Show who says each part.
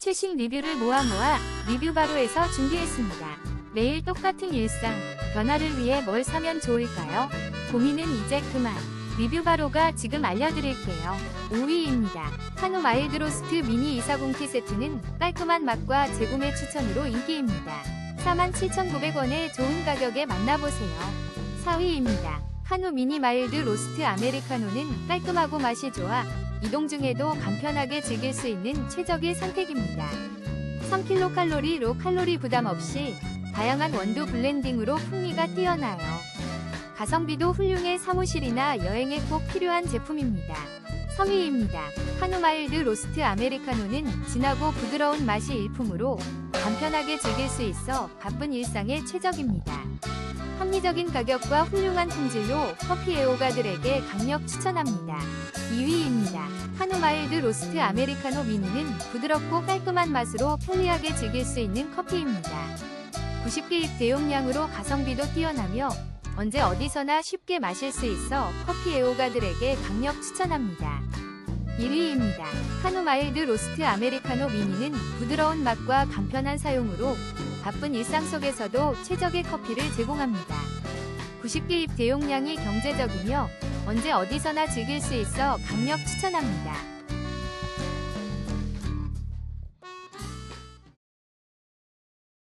Speaker 1: 최신 리뷰를 모아 모아 리뷰 바로에서 준비했습니다. 매일 똑같은 일상, 변화를 위해 뭘 사면 좋을까요? 고민은 이제 그만. 리뷰 바로가 지금 알려드릴게요. 5위입니다. 한우 마일드 로스트 미니 240키 세트는 깔끔한 맛과 재구매 추천으로 인기입니다. 47,900원의 좋은 가격에 만나보세요. 4위입니다. 한우 미니 마일드 로스트 아메리카노는 깔끔하고 맛이 좋아 이동 중에도 간편하게 즐길 수 있는 최적의 선택입니다. 3kcal 칼로리 부담 없이 다양한 원두 블렌딩으로 풍미가 뛰어나요. 가성비도 훌륭해 사무실이나 여행에 꼭 필요한 제품입니다. 3위입니다. 한우 마일드 로스트 아메리카노는 진하고 부드러운 맛이 일품으로 간편하게 즐길 수 있어 바쁜 일상에 최적입니다. 합리적인 가격과 훌륭한 품질로 커피 애호가들에게 강력 추천합니다. 2위입니다. 한우 마일드 로스트 아메리카노 미니는 부드럽고 깔끔한 맛으로 편리하게 즐길 수 있는 커피입니다. 90개입 대용량으로 가성비도 뛰어나며 언제 어디서나 쉽게 마실 수 있어 커피 애호가들에게 강력 추천합니다. 1위입니다. 한우 마일드 로스트 아메리카노 미니는 부드러운 맛과 간편한 사용으로 바쁜 일상 속에서도 최적의 커피를 제공합니다. 90개입 대용량이 경제적이며 언제 어디서나 즐길 수 있어 강력 추천합니다.